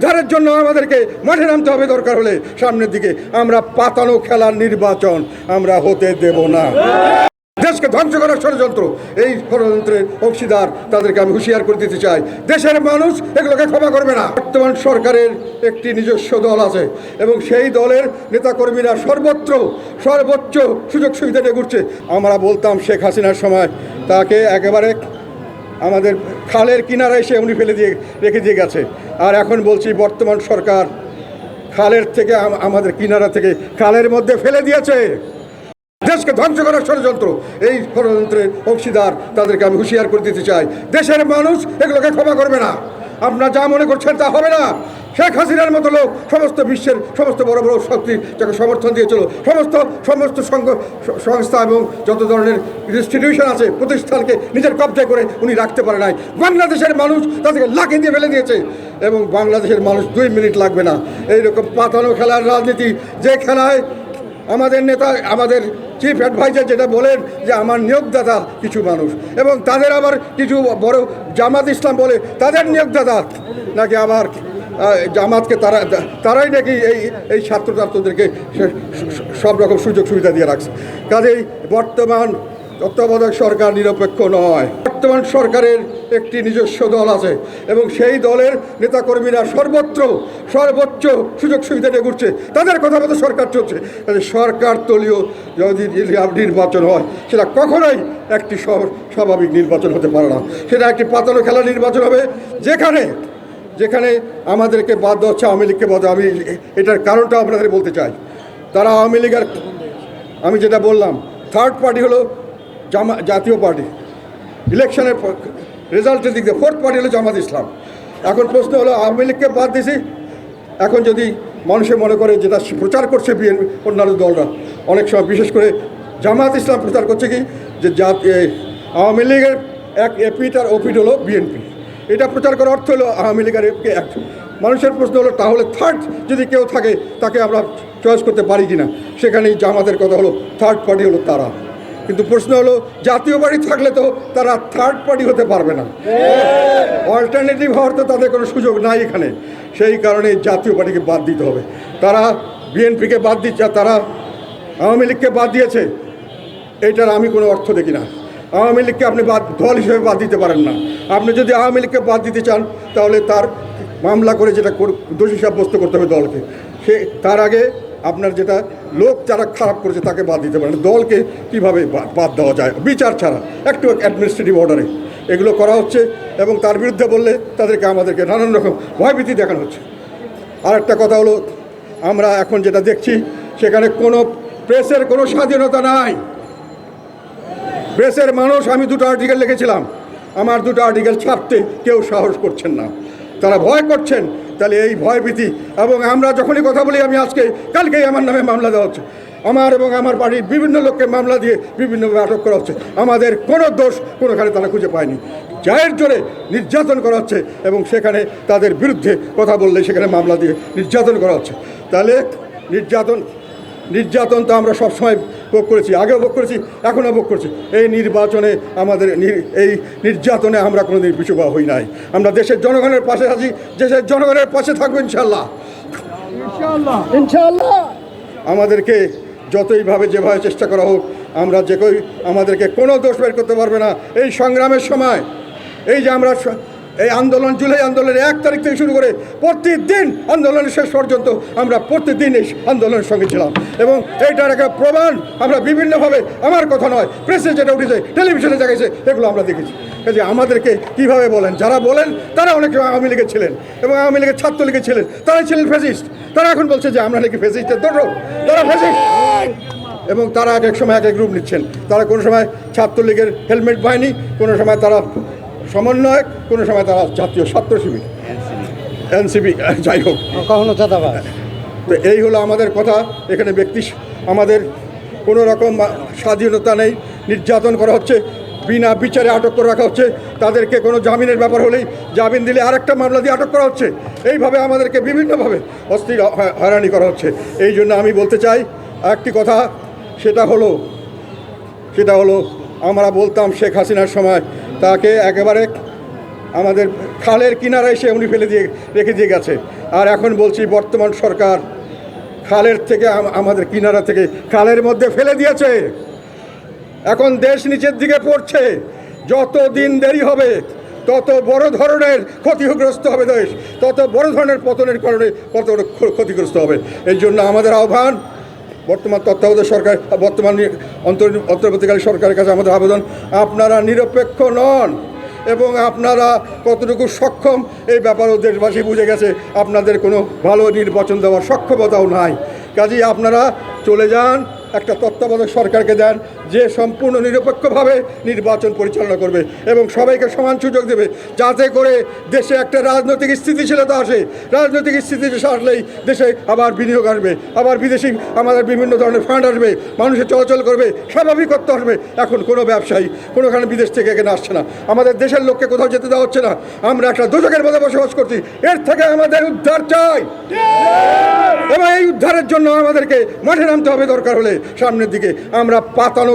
উদ্ধারের জন্য আমাদেরকে মাঠে নামতে হবে দরকার হলে, সামনের দিকে আমরা পাতানো খেলার নির্বাচন আমরা হতে দেব না। দেশকে ধ্বংস করার ষড়যন্ত্র, এই ষড়যন্ত্রের অংশীদার তাদেরকে আমি হুঁশিয়ার করে দিতে চাই। দেশের মানুষ এগুলোকে ক্ষমা করবে না। বর্তমান সরকারের একটি নিজস্ব দল আছে এবং সেই দলের নেতাকর্মীরা সর্বত্র, সর্বোচ্চ সুযোগ সুবিধা নিয়ে ঘুরছে। আমরা বলতাম শেখ হাসিনার সময়, তাকে একেবারে আমাদের খালের কিনারায় সে উনি ফেলে দিয়ে, রেখে দিয়ে গেছে। আর এখন বলছি, বর্তমান সরকার খালের থেকে আমাদের কিনারা থেকে খালের মধ্যে ফেলে দিয়েছে। দেশকে ধ্বংস করার ষড়যন্ত্র। এই ষড়যন্ত্রের অংশীদার তাদেরকে আমি হুঁশিয়ার করে দিতে চাই। দেশের মানুষ এগুলোকে ক্ষমা করবে না। আপনারা যা মনে করছেন তা হবে না। শেখ হাসিনার মতো লোক সমস্ত বিশ্বের সমস্ত বড় বড় শক্তি যাকে সমর্থন দিয়েছিল, সমস্ত সমস্ত সংস্থা এবং যত ধরনের ইনস্টিটিউশন আছে, প্রতিষ্ঠানকে নিজের কবজায় করে উনি রাখতে পারে নাই। বাংলাদেশের মানুষ তাদেরকে লাখে দিয়ে ফেলে দিয়েছে এবং বাংলাদেশের মানুষ দুই মিনিট লাগবে না। এইরকম পাতানো খেলার রাজনীতি যে খেলায় আমাদের নেতা, আমাদের চিফ অ্যাডভাইজার যেটা বলেন যে আমার নিয়োগদাতা কিছু মানুষ এবং তাদের আবার কিছু বড় জামাত ইসলাম বলে তাদের নিয়োগদাতা নাকি আবার জামাতকে তারা, তারাই নাকি এই এই ছাত্র ছাত্রদেরকে সব রকম সুযোগ সুবিধা দিয়ে রাখছে। কাজেই বর্তমান তত্ত্বাবধায়ক সরকার নিরপেক্ষ নয়। বর্তমান সরকারের একটি নিজস্ব দল আছে এবং সেই দলের নেতাকর্মীরা সর্বত্র, সর্বোচ্চ সুযোগ সুবিধা নিয়ে ঘুরছে। তাদের কথা মতো সরকার চলছে। কাজে সরকার দলীয় যদি নির্বাচন হয়, সেটা কখনোই একটি স্ব- স্বাভাবিক নির্বাচন হতে পারে না। সেটা একটি পাতানো খেলা নির্বাচন হবে, যেখানে যেখানে আমাদেরকে বাদ দেওয়া হচ্ছে আওয়ামী লীগকে বাদ। আমি এটার কারণটা আপনাদের বলতে চাই। তারা আওয়ামী লীগের আমি যেটা বললাম থার্ড পার্টি হলো জামা, জাতীয় পার্টি ইলেকশনের রেজাল্টের দিক দিয়ে ফোর্থ পার্টি হলো জামাত ইসলাম। এখন প্রশ্ন হলো, আওয়ামী লীগকে বাদ দিছি এখন যদি মানুষে মনে করে যেটা প্রচার করছে বিএনপি অন্যান্য দলরা, অনেক সময় বিশেষ করে জামাত ইসলাম প্রচার করছে কি? যে জাত আওয়ামী লীগের এক এপিট আর ওপিট হলো বিএনপি এটা প্রচার করার অর্থ হলো আওয়ামী লীগের এক। মানুষের প্রশ্ন হলো, তাহলে থার্ড যদি কেউ থাকে, তাকে আমরা চয়েস করতে পারি কি না সেখানেই জামাতের কথা হলো থার্ড পার্টি হলো তারা। কিন্তু প্রশ্ন হলো, জাতীয় পার্টি থাকলে তো তারা থার্ড পার্টি হতে পারবে না। অল্টারনেটিভ হওয়ার তো তাদের কোনো সুযোগ নাই এখানে। সেই কারণে জাতীয় পার্টিকে বাদ দিতে হবে। তারা বিএনপিকে বাদ দিচ্ছে, তারা আওয়ামী লীগকে বাদ দিয়েছে। এটার আমি কোনো অর্থ দেখি না। আওয়ামী লীগকে আপনি বাদ, দল হিসেবে বাদ দিতে পারেন না। আপনি যদি আওয়ামী লীগকে বাদ দিতে চান, তাহলে তার মামলা করে যেটা দোষী সাব্যস্ত করতে হবে দলকে। সে, তার আগে আপনার যেটা লোক যারা খারাপ করেছে তাকে বাদ দিতে পারেন। দলকে কীভাবে বাদ দেওয়া যায়? বিচার ছাড়া, একটু অ্যাডমিনিস্ট্রেটিভ অর্ডারে এগুলো করা হচ্ছে এবং তার বিরুদ্ধে বললে তাদেরকে আমাদেরকে নানান রকম ভয়ভীতি দেখানো হচ্ছে। আর একটা কথা হলো, আমরা এখন যেটা দেখছি, সেখানে কোনো প্রেসের কোনো স্বাধীনতা নাই। প্রেসের মানুষ, আমি দুটো আর্টিকেল লিখেছিলাম। আমার দুটো আর্টিকেল ছাপতে কেউ সাহস করছেন না। তারা ভয় করছেন। তাহলে এই ভয়ভীতি, এবং আমরা যখনই কথা বলি, আমি আজকে, কালকেই আমার নামে মামলা দেওয়া হচ্ছে। আমার এবং আমার বাড়ির বিভিন্ন লোককে মামলা দিয়ে বিভিন্নভাবে আটক করা হচ্ছে। আমাদের কোনো দোষ কোনোখানে তারা খুঁজে পায়নি। জায়ের জোরে নির্যাতন করা হচ্ছে, এবং সেখানে তাদের বিরুদ্ধে কথা বললে সেখানে মামলা দিয়ে নির্যাতন করা হচ্ছে। তাহলে নির্যাতন নির্যাতন তো আমরা সবসময় ভোগ করেছি আগেও ভোগ করেছি এখনও ভোগ করছি। এই নির্বাচনে আমাদের নির- এই নির্যাতনে আমরা কোনোদিন পিছুপা হই নাই। আমরা দেশের জনগণের পাশে আছি দেশের জনগণের পাশে থাকব ইনশাল্লাহ ইনশাল্লাহ আমাদেরকে যতইভাবে যেভাবে চেষ্টা করা হোক আমরা যে কই আমাদেরকে কোনো দোষ বের করতে পারবে না। এই সংগ্রামের সময় এই যে আমরা এই আন্দোলন জুলাই আন্দোলনের এক তারিখ থেকে শুরু করে প্রতিদিন আন্দোলনের শেষ পর্যন্ত আমরা প্রতিদিন এই আন্দোলনের সঙ্গে ছিলাম। এবং এইটার একটা প্রমাণ আমরা বিভিন্নভাবে, আমার কথা নয়, প্রেসে যেটা উঠেছে, টেলিভিশনে জায়গাছে এগুলো আমরা দেখেছি। কাজে আমাদেরকে কীভাবে বলেন, যারা বলেন, তারা অনেক আওয়ামী লীগের ছিলেন এবং আওয়ামী লীগের ছাত্রলীগের ছিলেন, তারাই ছিলেন ফেসিস্ট। তারা এখন বলছে যে আমরা নাকি ফেসিস্টের দোষর তারা ফেসিস্ট। এবং তারা এক এক সময় এক এক রূপ নিচ্ছেন। তারা কোনো সময় ছাত্রলীগের হেলমেট পায়নি, কোনো সময় তারা সমন্বয়ক কোনো সময় তারা জাতীয় ছাত্র শিবির। এনসিবি যাই হোক। কখনো চাঁদাবাজ তো এই হলো আমাদের কথা। এখানে ব্যক্তি আমাদের কোনো রকম স্বাধীনতা নেই নির্যাতন করা হচ্ছে বিনা বিচারে আটক করে রাখা হচ্ছে। তাদেরকে কোনো জামিনের ব্যাপার হলেই জামিন দিলে আরেকটা মামলা দিয়ে আটক করা হচ্ছে। এইভাবে আমাদেরকে বিভিন্নভাবে অস্থির হয়রানি করা হচ্ছে। এই জন্য আমি বলতে চাই একটি কথা সেটা হলো সেটা হলো আমরা বলতাম শেখ হাসিনার সময় তাকে একেবারে আমাদের খালের কিনারা এসে উনি ফেলে দিয়ে, রেখে দিয়ে গেছে। আর এখন বলছি বর্তমান সরকার খালের থেকে আমাদের কিনারা থেকে খালের মধ্যে ফেলে দিয়েছে। এখন দেশ নিচের দিকে পড়ছে। যত দিন দেরি হবে, তত বড় ধরনের ক্ষতিগ্রস্ত হবে দেশ, তত বড় ধরনের পতনের কারণে কত ক্ষ- ক্ষতিগ্রস্ত হবে। এই জন্য আমাদের আহ্বান বর্তমান তত্ত্বাবধায়ক সরকার, বর্তমান অন্তর্বর্তীকালীন সরকারের কাছে আমাদের আবেদন, আপনারা নিরপেক্ষ নন এবং আপনারা কতটুকু সক্ষম, এই ব্যাপারেও দেশবাসী বুঝে গেছে, আপনাদের কোনো ভালো নির্বাচন দেওয়ার সক্ষমতাও নাই। কাজেই আপনারা চলে যান, একটা তত্ত্বাবধায়ক সরকারকে দেন যে সম্পূর্ণ নিরপেক্ষভাবে নির্বাচন পরিচালনা করবে এবং সবাইকে সমান সুযোগ দেবে, যাতে করে দেশে একটা রাজনৈতিক স্থিতিশীলতা আসে। রাজনৈতিক স্থিতিশীলতা আসলেই দেশে আবার বিনিয়োগ আসবে, আবার বিদেশি আমাদের বিভিন্ন ধরনের ফান্ড আসবে, মানুষের চলাচল করবে, স্বাভাবিকত্ব আসবে। এখন কোনো ব্যবসায়ী কোনোখানে বিদেশ থেকে এখানে আসছে না। আমাদের দেশের লোককে কোথাও যেতে দেওয়া হচ্ছে না। আমরা একটা দুচকের মধ্যে বসবাস করছি। এর থেকে আমাদের উদ্ধার চাই। এবং এই উদ্ধারের জন্য আমাদেরকে মাঠে নামতে হবে দরকার হলে। সামনের দিকে আমরা পাতানো